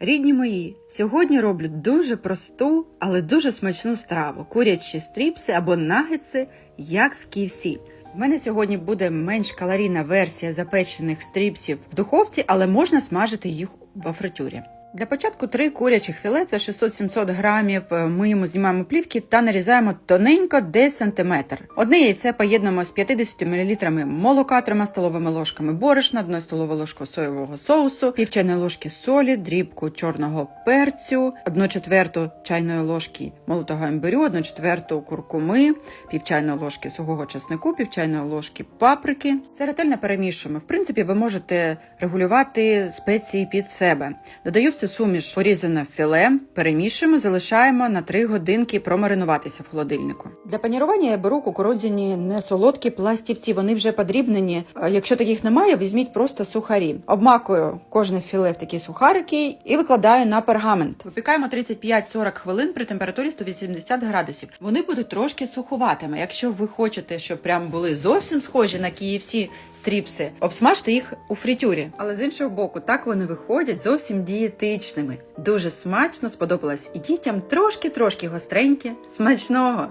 Рідні мої, сьогодні роблю дуже просту, але дуже смачну страву курячі стріпси або нагетси, як в KFC. У мене сьогодні буде менш калорійна версія запечених стріпсів в духовці, але можна смажити їх во фритюрі. Для початку три курячих філе це 600-700 грамів. е, Миємо, знімаємо плівки та нарізаємо тоненько десь сантиметр. Одне яйце поєднуємо з 50 мл молока, трьома столовими ложками борошна, 1 столову ложку соєвого соусу, пів чайної ложки солі, дрібку чорного перцю, 1 четверту чайної ложки молотого імбирю, 1 четверту куркуми, пів чайної ложки сухого чеснику, пів чайної ложки паприки. Все ретельно перемішуємо. В принципі, ви можете регулювати спеції під себе. Додаю всю суміш порізане філе, перемішуємо, залишаємо на 3 годинки промаринуватися в холодильнику. Для панірування я беру кукурудзяні несолодкі пластівці, вони вже подрібнені. Якщо таких немає, візьміть просто сухарі. Обмакую кожне філе в такі сухарики і викладаю на пергамент. Випікаємо 35-40 хвилин при температурі 180 градусів. Вони будуть трошки суховатими. Якщо ви хочете, щоб прям були зовсім схожі на KFC стріпси, обсмажте їх у фритюрі. Але з іншого боку, так вони виходять зовсім дієтичними. Дуже смачно сподобалось і дітям трошки-трошки гостреньке. Смачного!